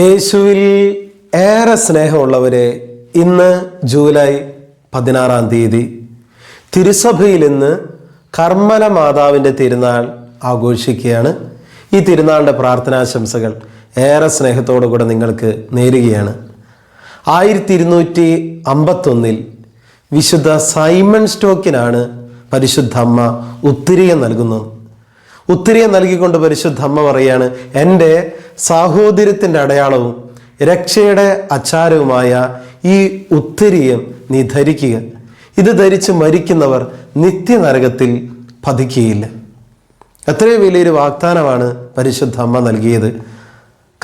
യേശുവിൽ ഏറെ സ്നേഹമുള്ളവരെ ഇന്ന് ജൂലൈ പതിനാറാം തീയതി തിരുസഭയിൽ ഇന്ന് കർമ്മല മാതാവിന്റെ തിരുനാൾ ആഘോഷിക്കുകയാണ്. ഈ തിരുനാളിന്റെ പ്രാർത്ഥനാശംസകൾ ഏറെ സ്നേഹത്തോടു കൂടെ നിങ്ങൾക്ക് നേരുകയാണ്. ആയിരത്തി ഇരുന്നൂറ്റി അമ്പത്തൊന്നിൽ വിശുദ്ധ സൈമൺ സ്റ്റോക്കിനാണ് പരിശുദ്ധ അമ്മ ഉത്തിരിയെ നൽകുന്നത്. ഉത്തിരിയെ നൽകിക്കൊണ്ട് പരിശുദ്ധ അമ്മ പറയാണ് എന്റെ സാഹോദര്യത്തിന്റെ അടയാളവും രക്ഷയുടെ അച്ചാരവുമായ ഈ ഉത്തിരിയം നീ ധരിക്കുക. ഇത് ധരിച്ച് മരിക്കുന്നവർ നിത്യനരകത്തിൽ പതിക്കുകയില്ല. എത്രയും വലിയൊരു വാഗ്ദാനമാണ് പരിശുദ്ധ അമ്മ നൽകിയത്.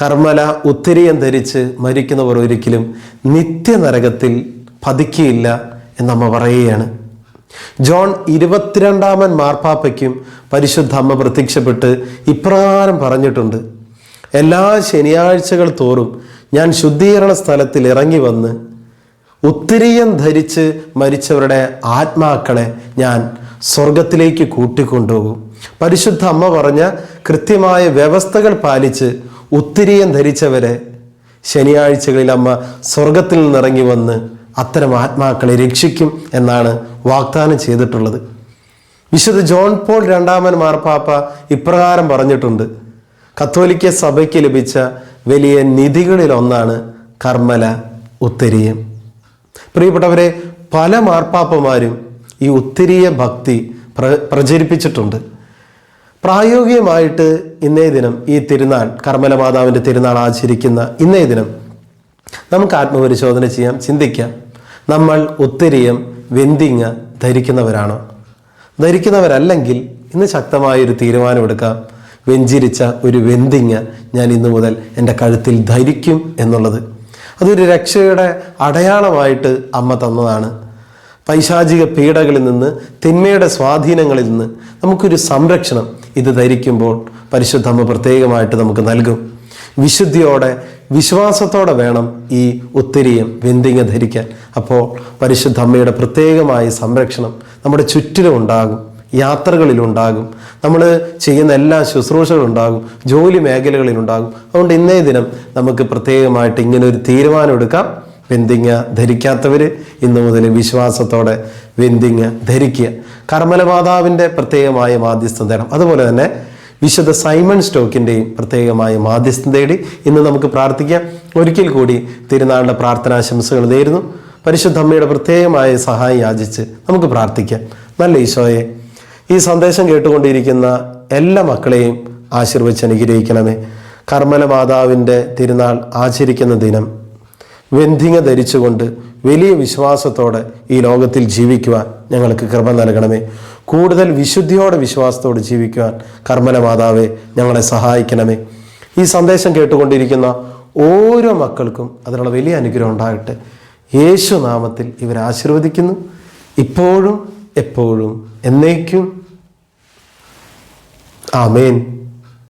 കർമ്മല ഉത്തിരിയം ധരിച്ച് മരിക്കുന്നവർ ഒരിക്കലും നിത്യനരകത്തിൽ പതിക്കുകയില്ല എന്നമ്മ പറയുകയാണ്. ജോൺ ഇരുപത്തിരണ്ടാമൻ മാർപ്പാപ്പയ്ക്കും പരിശുദ്ധ അമ്മ പ്രത്യക്ഷപ്പെട്ട് ഇപ്രകാരം പറഞ്ഞിട്ടുണ്ട്. എല്ലാ ശനിയാഴ്ചകൾ തോറും ഞാൻ ശുദ്ധീകരണ സ്ഥലത്തിൽ ഇറങ്ങി വന്ന് ഉത്തിരിയം ധരിച്ച് മരിച്ചവരുടെ ആത്മാക്കളെ ഞാൻ സ്വർഗത്തിലേക്ക് കൂട്ടിക്കൊണ്ടുപോകും. പരിശുദ്ധ അമ്മ പറഞ്ഞ കൃത്യമായ വ്യവസ്ഥകൾ പാലിച്ച് ഉത്തിരിയം ധരിച്ചവരെ ശനിയാഴ്ചകളിൽ അമ്മ സ്വർഗത്തിൽ നിന്നിറങ്ങി വന്ന് അത്തരം ആത്മാക്കളെ രക്ഷിക്കും എന്നാണ് വാഗ്ദാനം ചെയ്തിട്ടുള്ളത്. വിശുദ്ധ ജോൺ പോൾ രണ്ടാമൻ മാർപ്പാപ്പ ഇപ്രകാരം പറഞ്ഞിട്ടുണ്ട്. കത്തോലിക്ക സഭയ്ക്ക് ലഭിച്ച വലിയ നിധികളിൽ ഒന്നാണ് കർമ്മല ഉത്തരീയം പ്രിയപ്പെട്ടവരെ പല മാർപ്പാപ്പമാരും ഈ ഉത്തരീയ ഭക്തി പ്ര പ്രചരിപ്പിച്ചിട്ടുണ്ട്. പ്രായോഗികമായിട്ട് ഇന്നേ ദിനം ഈ തിരുനാൾ കർമ്മല മാതാവിന്റെ തിരുനാൾ ആചരിക്കുന്ന ഇന്നേ ദിനം നമുക്ക് ആത്മപരിശോധന ചെയ്യാം ചിന്തിക്കാം. നമ്മൾ ഉത്തരീയം വെന്തിങ്ങ ധരിക്കുന്നവരാണോ? ധരിക്കുന്നവരല്ലെങ്കിൽ ഇന്ന് ശക്തമായൊരു തീരുമാനമെടുക്കാം. വെഞ്ചിരിച്ച ഒരു വെന്തിങ്ങ ഞാൻ ഇന്നു മുതൽ എന്റെ കഴുത്തിൽ ധരിക്കും എന്നുള്ളത്. അതൊരു രക്ഷയുടെ അടയാളമായിട്ട് അമ്മ തന്നതാണ്. പൈശാചിക പീഡകളിൽ നിന്ന് തിന്മയുടെ സ്വാധീനങ്ങളിൽ നിന്ന് നമുക്കൊരു സംരക്ഷണം ഇത് ധരിക്കുമ്പോൾ പരിശുദ്ധ അമ്മ പ്രത്യേകമായിട്ട് നമുക്ക് നൽകും. വിശുദ്ധിയോടെ വിശ്വാസത്തോടെ വേണം ഈ ഒത്തിരിയും വെന്തിങ്ങ ധരിക്കാൻ. അപ്പോൾ പരിശുദ്ധ അമ്മയുടെ പ്രത്യേകമായ സംരക്ഷണം നമ്മുടെ ചുറ്റിലും ഉണ്ടാകും. യാത്രകളിലുണ്ടാകും. നമ്മൾ ചെയ്യുന്ന എല്ലാ ശുശ്രൂഷകളുണ്ടാകും. ജോലി മേഖലകളിലുണ്ടാകും. അതുകൊണ്ട് ഇന്നേ ദിനം നമുക്ക് പ്രത്യേകമായിട്ട് ഇങ്ങനെ ഒരു തീരുമാനം എടുക്കാം. വെന്തിങ്ങ ധരിക്കാത്തവർ ഇന്നു മുതൽ വിശ്വാസത്തോടെ വെന്തിങ്ങ ധരിക്കുക. കർമ്മലമാതാവിന്റെ പ്രത്യേകമായ മാധ്യസ്ഥം തേടാം അതുപോലെ തന്നെ വിശുദ്ധ സൈമൺ സ്റ്റോക്കിന്റെയും പ്രത്യേകമായ മാധ്യസ്ഥം തേടി ഇന്ന് നമുക്ക് പ്രാർത്ഥിക്കാം. ഒരിക്കൽ കൂടി തിരുനാളിന്റെ പ്രാർത്ഥനാശംസകൾ നേരുന്നു. പരിശുദ്ധ അമ്മയുടെ പ്രത്യേകമായ സഹായം യാചിച്ച് നമുക്ക് പ്രാർത്ഥിക്കാം. നല്ല ഈശോയെ ഈ സന്ദേശം കേട്ടുകൊണ്ടിരിക്കുന്ന എല്ലാ മക്കളെയും ആശീർവദിച്ച് അനുഗ്രഹിക്കണമേ. കർമ്മല മാതാവിന്റെ തിരുനാൾ ആചരിക്കുന്ന ദിനം വെന്തിങ്ങ ധരിച്ചുകൊണ്ട് വലിയ വിശ്വാസത്തോടെ ഈ ലോകത്തിൽ ജീവിക്കുവാൻ ഞങ്ങൾക്ക് കൃപ നൽകണമേ. കൂടുതൽ വിശുദ്ധിയോടെ വിശ്വാസത്തോടെ ജീവിക്കുവാൻ കർമ്മല മാതാവെ ഞങ്ങളെ സഹായിക്കണമേ. ഈ സന്ദേശം കേട്ടുകൊണ്ടിരിക്കുന്ന ഓരോ മക്കൾക്കും അതിനുള്ള വലിയ അനുഗ്രഹം ഉണ്ടാകട്ടെ. യേശു നാമത്തിൽ ഇവരെ ആശീർവദിക്കുന്നു. ഇപ്പോഴും എപ്പോഴും എന്നേക്കും አሜን።